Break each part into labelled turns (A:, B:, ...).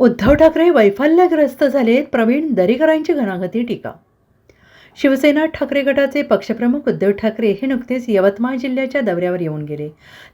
A: उद्धव ठाकरे वैफल्यग्रस्त झालेत प्रवीण दरेकरांची घणाघाती टीका. शिवसेना ठाकरे गटाचे पक्षप्रमुख उद्धव ठाकरे हे नुकतेच यवतमाळ जिल्ह्याच्या दौऱ्यावर येऊन गेले.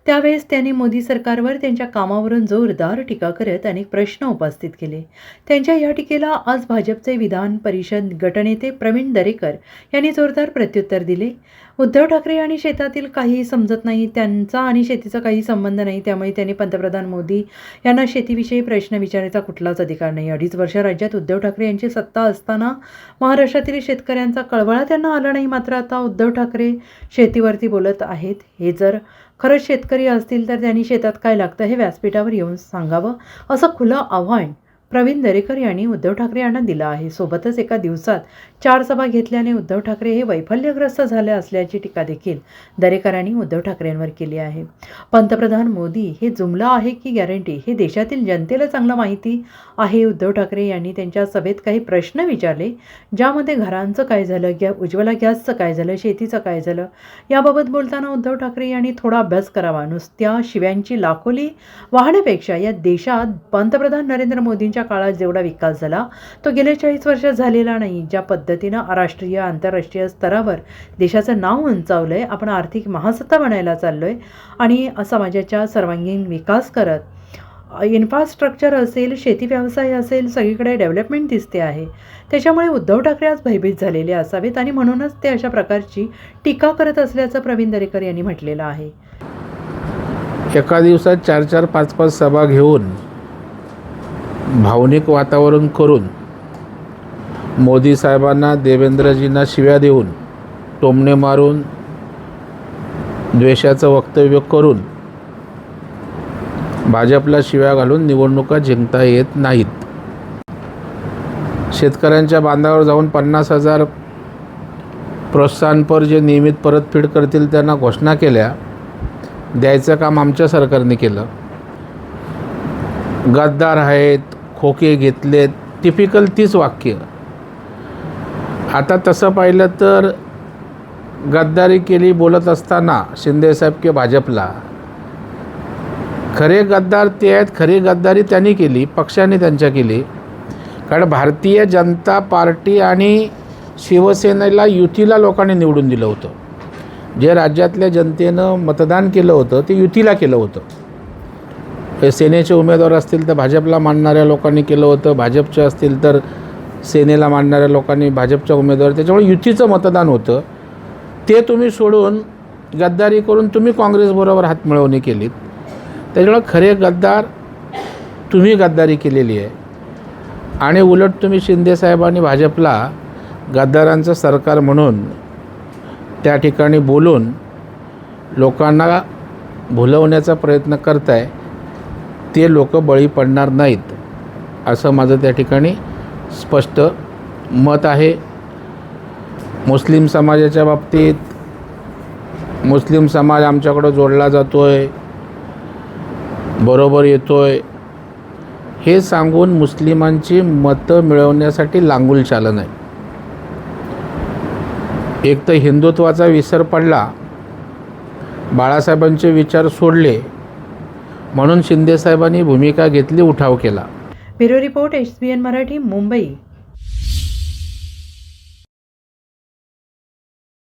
A: त्यावेळेस त्यांनी मोदी सरकारवर त्यांच्या कामावरून जोरदार टीका करत अनेक प्रश्न उपस्थित केले. त्यांच्या या टीकेला आज भाजपचे विधान परिषद गटनेते प्रवीण दरेकर यांनी जोरदार प्रत्युत्तर दिले. उद्धव ठाकरे आणि शेतातील काही समजत नाही त्यांचा आणि शेतीचा काही संबंध नाही त्यामुळे त्यांनी पंतप्रधान मोदी यांना शेतीविषयी प्रश्न विचारायचा कुठलाच अधिकार नाही. अडीच वर्ष राज्यात उद्धव ठाकरे यांची सत्ता असताना महाराष्ट्रातील शेतकऱ्यांचा कळवळा त्यांना आला नाही. मात्र आता उद्धव ठाकरे शेतीवरती बोलत आहेत. हे जर खरंच शेतकरी असतील तर त्यांनी शेतात काय लागतं हे व्यासपीठावर येऊन सांगावं असं खुलं आव्हान प्रवीण दरेकर यांनी उद्धव ठाकरे यांना दिलं आहे. सोबतच एका दिवसात चार सभा घेतल्याने उद्धव ठाकरे हे वैफल्यग्रस्त झाले असल्याची टीका देखील दरेकरांनी उद्धव ठाकरेंवर केली आहे. पंतप्रधान मोदी हे जुमला आहे की गॅरंटी? हे देशातील जनतेला चांगलं माहिती आहे. उद्धव ठाकरे यांनी त्यांच्या सभेत काही प्रश्न विचारले ज्यामध्ये घरांचं काय झालं गॅ उज्ज्वला गॅसचं काय झालं शेतीचं काय झालं? याबाबत बोलताना उद्धव ठाकरे यांनी थोडा अभ्यास करावा. नुसत्या शिव्यांची लाखोली वाहण्यापेक्षा या देशात पंतप्रधान नरेंद्र मोदींच्या काळात जेवढा विकास झाला तो गेल्या चाळीस वर्षात झालेला नाही. ज्या पद्धतीनं राष्ट्रीय आंतरराष्ट्रीय स्तरावर देशाचं नाव उंचावलं आहे आपण आर्थिक महासत्ता बनायला चाललो आहे आणि समाजाच्या सर्वांगीण विकास करत इन्फ्रास्ट्रक्चर असेल शेती व्यवसाय असेल सगळीकडे डेव्हलपमेंट दिसते आहे. त्याच्यामुळे उद्धव ठाकरे आज भयभीत झालेले असावेत आणि म्हणूनच ते अशा प्रकारची टीका करत असल्याचं प्रवीण दरेकर यांनी म्हटलेलं आहे.
B: एका दिवसात चार चार पाच पाच सभा घेऊन भावनिक वातावरण करून मोदी साहेबांना देवेंद्रजींना शिव्या देऊन टोमणे मारून द्वेषाचं वक्तव्य करून भाजपला शिव्या घालून निवडणुका जिंकता येत नाहीत. शेतकऱ्यांच्या बांधावर जाऊन पन्नास हजार प्रोत्साहनपर जे नियमित परतफेड करतील त्यांना घोषणा केल्या. द्यायचं काम आमच्या सरकारने केलं. गद्दार आहेत खोके घेतलेत टिपिकल तीच वाक्य. आता तसं पाहिलं तर गद्दारी केली बोलत असताना शिंदेसाहेब के भाजपला. खरे गद्दार ते आहेत खरी गद्दारी त्यांनी केली पक्षाने त्यांच्या केली. कारण भारतीय जनता पार्टी आणि शिवसेनेला युतीला लोकांनी निवडून दिलं होतं. जे राज्यातल्या जनतेनं मतदान केलं होतं ते युतीला केलं होतं. सेनेचे उमेदवार असतील तर भाजपला मानणाऱ्या लोकांनी केलं होतं. भाजपचे असतील तर सेनेला मानणाऱ्या लोकांनी भाजपच्या उमेदवार. त्याच्यामुळे युतीचं मतदान होतं. ते तुम्ही सोडून गद्दारी करून तुम्ही काँग्रेसबरोबर हातमिळवणी केलीत. त्याच्यामुळे खरे गद्दार तुम्ही गद्दारी केलेली आहे. आणि उलट तुम्ही शिंदेसाहेबांनी भाजपला गद्दारांचं सरकार म्हणून त्या ठिकाणी बोलून लोकांना भुलवण्याचा प्रयत्न करताय. ते लोक बळी पडणार नाहीत असं माझं त्या ठिकाणी स्पष्ट मत आहे. मुस्लिम समाजाच्या बाबतीत मुस्लिम समाज आमच्याकडं जोडला जातो आहे बरोबर येतो आहे हे सांगून मुस्लिमांची मतं मिळवण्यासाठी लांगूल चालन आहे. एक तर हिंदुत्वाचा विसर पडला बाळासाहेबांचे विचार सोडले म्हणून शिंदेसाहेबांनी भूमिका घेतली उठाव केला.
A: Bureau report S B N Marathi Mumbai.